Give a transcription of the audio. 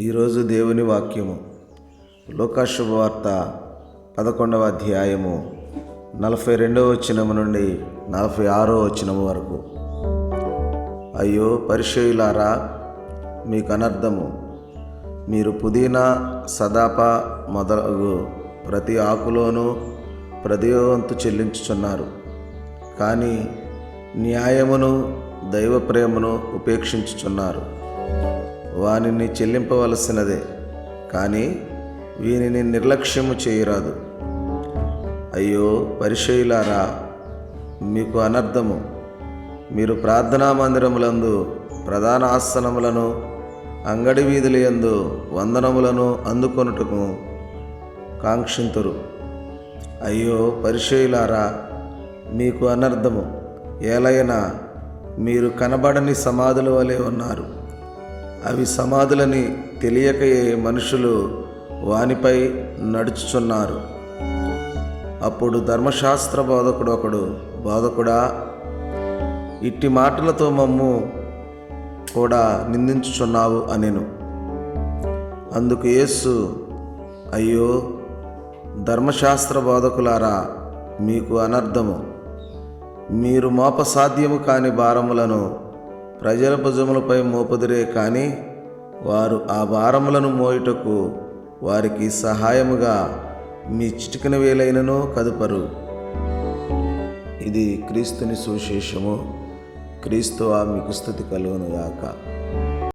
ఈరోజు దేవుని వాక్యము. లోకాశుభవార్త పదకొండవ అధ్యాయము నలభై రెండవ వచనము నుండి నలభై ఆరో వచనము వరకు. అయ్యో పరిచయులారా మీకు అనర్థము. మీరు పుదీనా సదాప మొదలగు ప్రతి ఆకులోనూ ప్రతివంతు చెల్లించుచున్నారు. కానీ న్యాయమును దైవ ప్రేమను ఉపేక్షించుచున్నారు. వానిని చెల్లింపవలసినదే కానీ వీనిని నిర్లక్ష్యము చేయరాదు. అయ్యో పరిచయులారా మీకు అనర్థము. మీరు ప్రార్థనా మందిరములందు ప్రధాన ఆసనములను అంగడి వీధుల యందు వందనములను అందుకొనుటకు కాంక్షింతురు. అయ్యో పరిచయులారా మీకు అనర్థము. ఏలైనా మీరు కనబడని సమాధుల వలె ఉన్నారు. అవి సమాధులని తెలియకయే మనుషులు వానిపై నడుచుచున్నారు. అప్పుడు ధర్మశాస్త్ర బోధకుడు ఒకడు బోధకుడా ఇట్టి మాటలతో మమ్ము కూడా నిందించుచున్నావు అనెను. అందుకు యేసు అయ్యో ధర్మశాస్త్ర బోధకులారా మీకు అనర్థము. మీరు మోపసాధ్యము కాని భారములను ప్రజల భుజములపై మోపదురే కానీ వారు ఆ భారములను మోయుటకు వారికి సహాయముగా మీ చిటికిన వేలైనను కదుపరు. ఇది క్రీస్తుని సువిశేషము. క్రీస్తువా మీకు స్థుతి కలుగునుగాక.